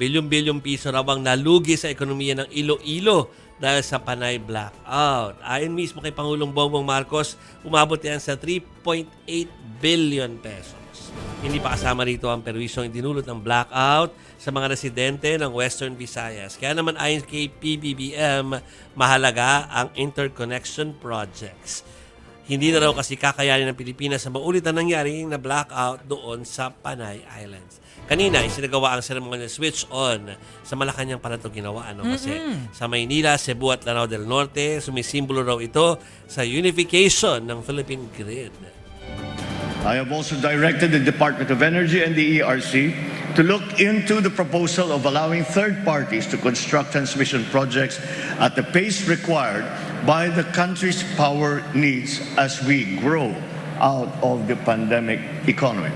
Bilyong-bilyong piso raw ang nalugi sa ekonomiya ng Iloilo dahil sa Panay blackout. Ayon mismo kay Pangulong Bongbong Marcos, umabot yan sa 3.8 billion pesos. Hindi pa kasama rito ang perwisyong dinulot ng blackout sa mga residente ng Western Visayas. Kaya naman ayon kay PBBM, mahalaga ang interconnection projects. Hindi na raw kasi kakayanin ng Pilipinas sa maulit na nangyari na blackout doon sa Panay Islands. Kanina, isinagawa ang ceremonial switch on sa Malacanang pala ito ginawa. Ano? Kasi sa Maynila, Cebu at Lanao del Norte, sumisimbolo raw ito sa unification ng Philippine grid. I have also directed the Department of Energy and the ERC to look into the proposal of allowing third parties to construct transmission projects at the pace required by the country's power needs as we grow out of the pandemic economy.